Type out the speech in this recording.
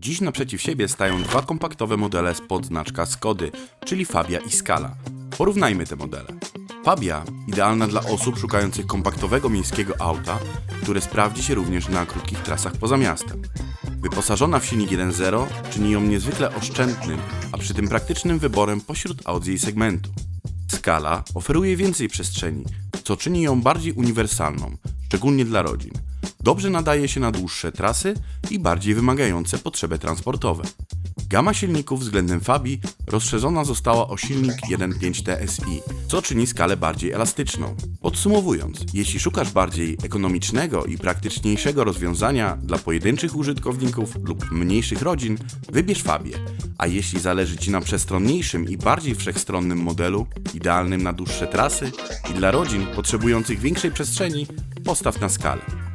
Dziś naprzeciw siebie stają dwa kompaktowe modele spod znaczka Skody, czyli Fabia i Scala. Porównajmy te modele. Fabia idealna dla osób szukających kompaktowego miejskiego auta, które sprawdzi się również na krótkich trasach poza miastem. Wyposażona w silnik 1.0 czyni ją niezwykle oszczędnym, a przy tym praktycznym wyborem pośród aut z jej segmentu. Skala oferuje więcej przestrzeni, co czyni ją bardziej uniwersalną, szczególnie dla rodzin. Dobrze nadaje się na dłuższe trasy i bardziej wymagające potrzeby transportowe. Gama silników względem Fabii rozszerzona została o silnik 1.5 TSI, co czyni skalę bardziej elastyczną. Podsumowując, jeśli szukasz bardziej ekonomicznego i praktyczniejszego rozwiązania dla pojedynczych użytkowników lub mniejszych rodzin, wybierz Fabię. A jeśli zależy Ci na przestronniejszym i bardziej wszechstronnym modelu, idealnym na dłuższe trasy i dla rodzin potrzebujących większej przestrzeni, postaw na skalę.